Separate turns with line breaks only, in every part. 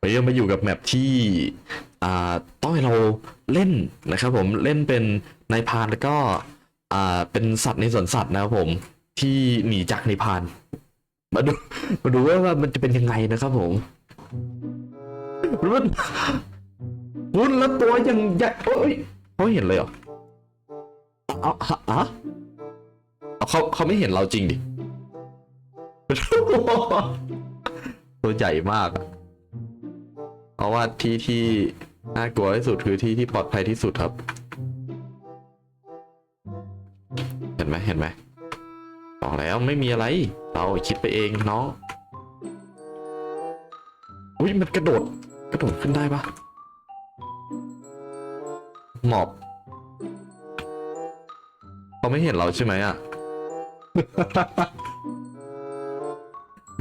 วันนี้เรามาอยู่กับแมปที่อ่าต้องให้เราเล่นนะครับผมเล่นเป็นนายพานแล้วก็อ่าเป็นสัตว์ในสวนสัตว์นะครับผมที่หนีจากนายพาน มาดูมาดูว่ามันจะเป็นยังไงนะครับผมมันวุ้นแล้วตัวยังใหญ่เอ้ยเขาเห็นเลยเหรอเอาอาเอาเอเขาเขาไม่เห็นเราจริงดิตัวใหญ่มากอะ เพราะว่าที่ที่น่ากลัวที่สุดคือที่ที่ปลอดภัยที่สุดครับ เห็นไหมเห็นไหมบอกแล้วไม่มีอะไร เราคิดไปเองน้องอุ้ยมันกระโดด กระโดดขึ้นได้ปะหมอบเขาไม่เห็นเราใช่ไหมอะ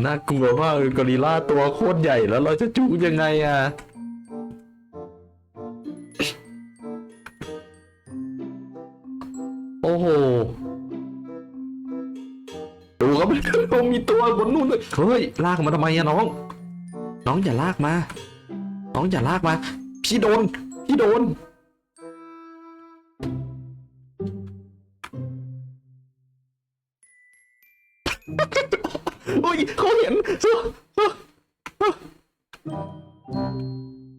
น่ากลัวมากเลยกอริลลาตัวโคตรใหญ่แล้วเราจะจูงยังไงอะโอ้โหดูครับมันมีตัวบนนู่นด้วยเฮ้ยลากมาทำไมอะน้อง น้องอย่าลากมา น้องอย่าลากมา พี่โดน พี่โดน ยเขาเห็น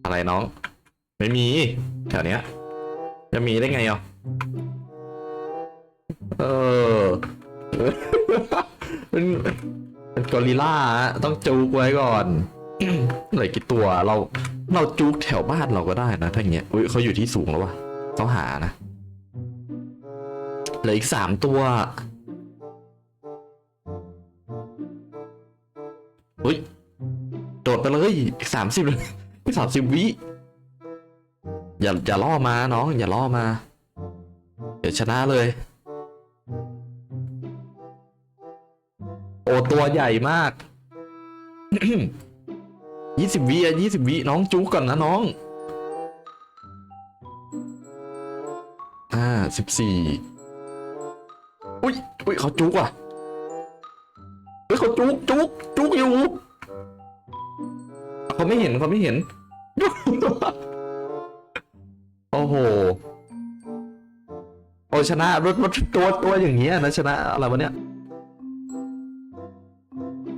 อะไรน้อง ไม่มีแถวเนี้ย จะมีได้ไงอะเออเป็นเป็นกอริลล่าอะต้องจูกไว้ก่อนเหลือกี่ตัวเราเราจูกแถวบ้านเราก็ได้นะถ้าอย่างเงี้ยอุ้ยเขาอยู่ที่สูงแล้ววะต้องหานะเหลืออีกสามตัว เฮ้ยโดดไปเลยอีกสามสิบเลยอีกสามสิบวิอย่าอย่าล่อมาน้องอย่าล่อมา เดี๋ยวชนะเลย โอ้ตัวใหญ่มากยี่สิบวิอะยี่สิบวิน้องจุกก่อนนะน้อง อ่าสิบสี่อุ้ยอุ้ยเขาจุกว่ะ จุกจุกจุกอยู่เขาไม่เห็นเขาไม่เห็น โอ้โหโอ้ชนะรถรถตัวตัวอย่างเงี้ยนะชนะอะไรวะเนี่ย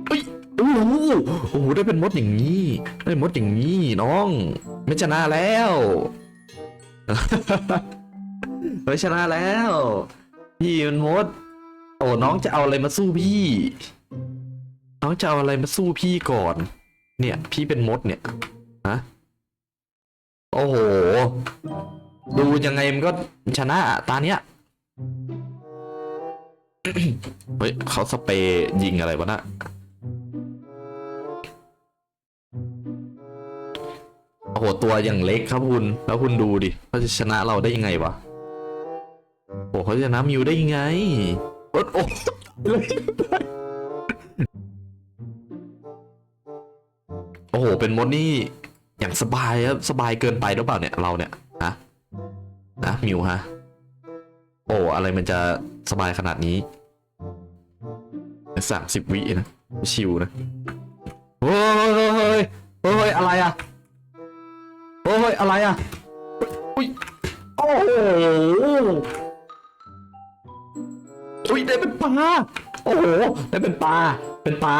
เฮ้ยโอ้โหโอ้โหได้เป็นมดอย่างนี้ ได้มดอย่างนี้น้อง ไม่ชนะแล้วไม่ชนะแล้ว พี่มันมด โอ้น้องจะเอาอะไรมาสู้พี่ น้องจะเอาอะไรมาสู้พี่ก่อน เนี่ย พี่เป็นมดเนี่ยฮะโอ้โห ดูยังไงมันก็ชนะตาเนี้ยเฮ้ยเขาสเปรย์ยิงอะไรวะน่ะโอ้โหตัวอย่างเล็กครับคุณ แล้วคุณดูดิเขาจะชนะเราได้ยังไงวะโอ้เขาจะชนะมิวได้ยังไงโอ้โอ้โอ้โห เป็นมดนี่อย่างสบายครับสบายเกินไปหรือเปล่าเนี่ยเราเนี่ยฮะนะมิวฮะโอ้อะไรมันจะสบายขนาดนี้สามสิบวินะชิวนะเฮ้ยเฮ้ยเฮ้ยเฮ้ยอะไรอะเฮ้ยอะไรอะอุ้ยโอ้โหอุ้ยได้เป็นปลาโอ้โหได้เป็นปลาเป็นปลา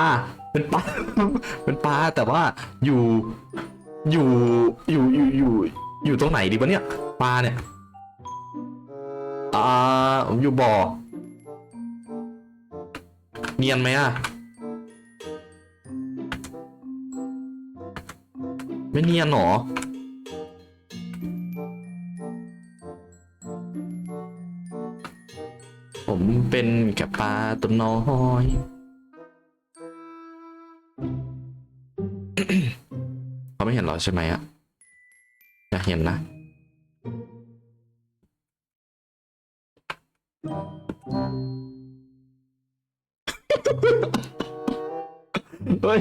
เป็นปลา เป็นปลาแต่ว่าอยู่อยู่อยู่อยู่อยู่อยู่ตรงไหนดีวะเนี่ยปลาเนี่ยอ่าผมอยู่บ่อเนียนไหมอะไม่เนียนหรอผมเป็นแค่ปลาตัวน้อย ห็นเราใช่ไหมอะอยากเห็นนะ เฮ้ย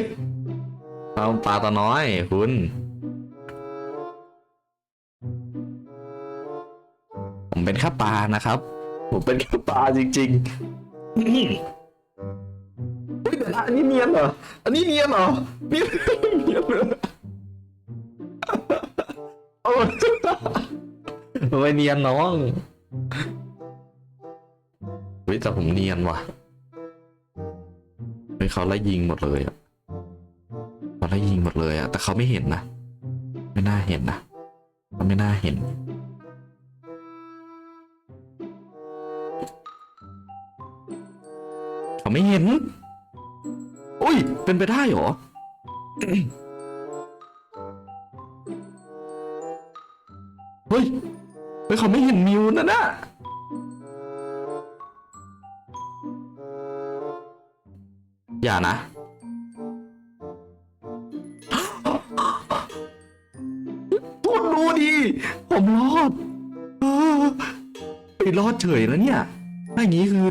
เอาปลาตัวน้อยคุณผมเป็นแค่ปลานะครับ ผมเป็นแค่ปลาจริงๆอืมเฮ้ยแต่ละอันนี้เนียนเหรอ อันนี้เนียนเหรอนี่เนียนเหรอ ไม่เนียนน้องเฮ้ยแต่ผมเนียนว่ะเฮ้ยเขาไล่ยิงหมดเลยอะเขาไล่ยิงหมดเลยอะแต่เขาไม่เห็นนะ ไม่น่าเห็นนะเขาไม่น่าเห็นเขาไม่เห็นอุ้ย เป็นไปได้เหรอเฮ้ย ฮ้ยเขาไม่เห็นมิวนะน่ะอย่านะพูดดูดิ ผมรอดเออไปรอดเฉยแล้วเนี่ยถ้าอย่างนี้คือ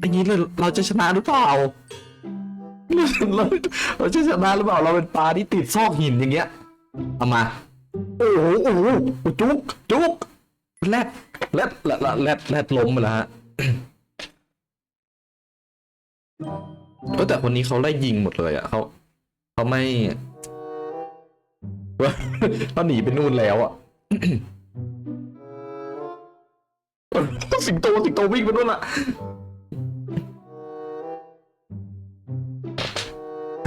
อย่างนี้เราเราจะชนะหรือเปล่า เราเราจะชนะหรือเปล่า เราเป็นปลาที่ติดซอกหินอย่างเงี้ย เอามา โอ้โหโอ้โหจุกจุกแรดแรดแรดแรดแรดล้มไปแล้วฮะเออแต่คนนี้เขาไล่ยิงหมดเลยอะเขาเขาไม่เขาหนีไปนู่นแล้วอะสิงโตสิงโตวิ่งไปนู่นอะ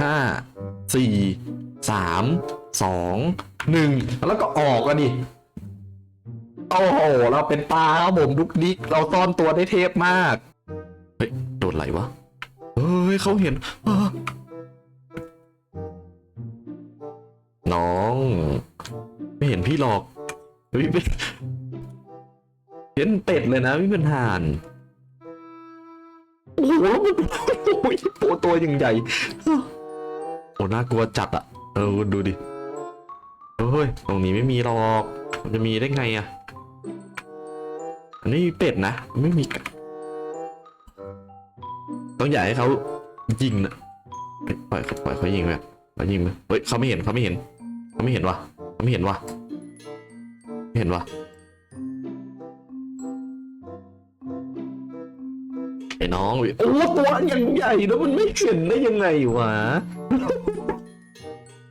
ห้าสี่สามสอง หนึ่งแล้วก็ออกอะดิโอ้โหเราเป็นปลาครับผมดุกดิกเราซ่อนตัวได้เทพมาก เฮ้ยโดนไหลวะเฮ้ยเขาเห็นน้อง ไม่เห็นพี่หรอกเฮ้ยไม่เห็นเป็ดเลยนะไม่เป็นห่านโอ้โหมันโอ้ยตัวตัวอย่างใหญ่โอ้น่ากลัวจัดอะเออดูดิ เฮ้ย ตรงนี้ไม่มีหรอก มันจะมีได้ไงอะอันนี้มีเป็ดนะ ไม่มี ต้องอยากให้เขายิงนะเฮ้ยปล่อยปล่อยเขายิงไหมเขายิงไหมเฮ้ยเขาไม่เห็นเขาไม่เห็นเขาไม่เห็นวะเขาไม่เห็นวะไม่เห็นวะไอ้น้องโอ้ตัวยังใหญ่แล้วมันไม่เห็นได้ยังไงวะ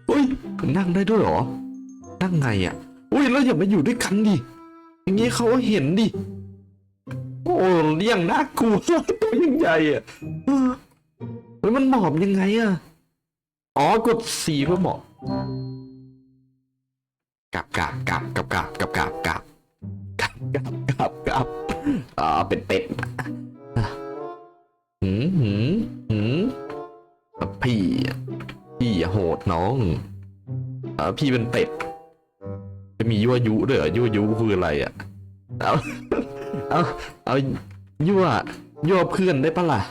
เฮ้ยนั่งได้ด้วยเหรอ นั่งไงอะ อุ้ยแล้วอย่ามาอยู่ด้วยกันดิ อย่างงี้เขาเห็นดิ โอ้เลี้ยงน่ากลัวตัวยังใหญ่อะแล้วมันหมอบยังไงอะอ๋อกดสีเพื่อหมอบกับกับกับกับกับกับกับกับกับกับกับกับอ่าเป็นเป็ดอะหืมหืมหืมพี่พี่โหดน้องอ่าพี่เป็นเป็ด จะมียั่วยุด้วยเหรอยั่วยุคืออะไรอะเอาเอาเอายั่วยั่วเพื่อนได้ปะล่ะ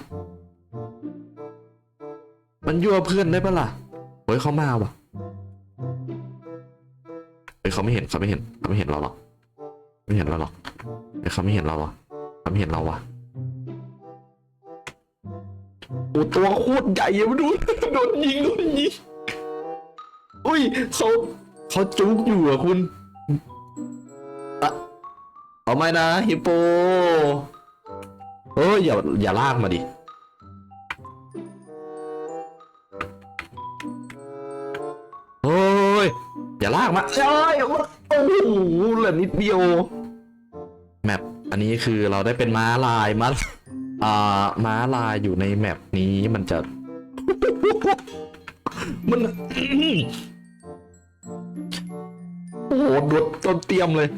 มันยั่วเพื่อนได้ปะล่ะเฮ้ยเขามาว่ะเฮ้ยเขาไม่เห็นเขาไม่เห็นเขาไม่เห็นเราหรอกไม่เห็นเราหรอกเฮ้ยเขาไม่เห็นเราหรอกเขาไม่เห็นเราว่ะโอ้ตัวโคตรใหญ่อะมาดูโดนยิงโดนยิงอุ้ยเขา เขาจุกอยู่อะคุณเอาไม่นะฮิปโปเอ้ยอย่าอย่าลากมาดิโอ้ยอย่าลากมาเอ้ยโอ้โหเหลือนิดเดียวแมปอันนี้คือเราได้เป็นม้าลายม้าอ่าม้าลายอยู่ในแมปนี้มันจะ มัน โอ้โหโดดต้นเตรียมเลย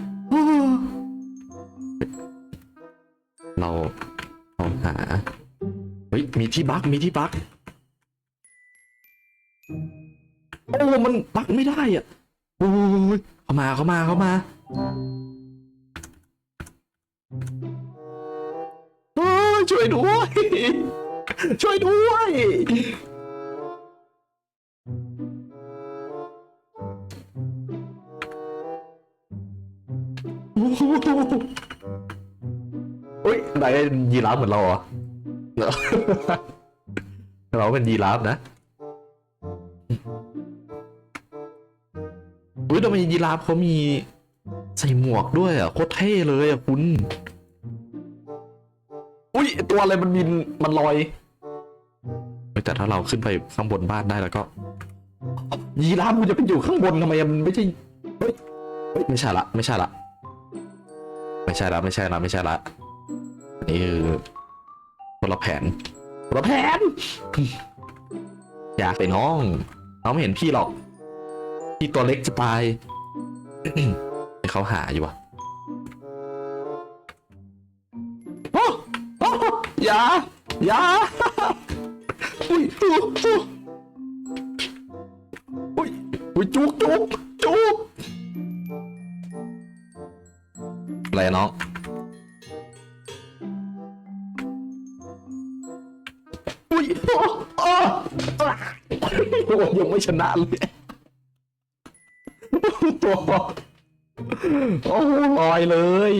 เราลองหา เฮ้ย มีที่บักมีที่บักโอ้มันบักไม่ได้อะโอ้ยเข้ามาเข้ามาเข้ามาโอ้ช่วยด้วย ช่วยด้วย อุ้ยนายเป็นยีราฟเหมือนเราเหรอเรอเราเป็นยีราฟนะอุ้ยทำไมยีราฟเขามีใส่หมวกด้วยอะโคตรเท่เลยอะคุณ อุ้ยตัวอะไรมันบินมันลอยแต่ถ้าเราขึ้นไปข้างบนบ้านได้แล้วก็ ยีราฟมันจะไปอยู่ข้างบนทำไมมันไม่ใช่เฮ้ยเฮ้ยไม่ใช่ละ ไม่ใช่ละ ไม่ใช่ละไม่ใช่ละไม่ใช่ละอันนี่คือคนละแผนคนละแผน อยากไปน้องน้องไม่เห็นพี่หรอก พี่ตัวเล็กจะตายเขาหาอยู่วะโอ้โอ้อย่าอย่าอุ้ยอุ้ยอุ้ยอุ้ยอุ้ยจุกจุกจุก อะไรน้องอุ้ยโอ้โอ้โอ้ยังไม่ชนะเลยตัวโอ้ลอยเลย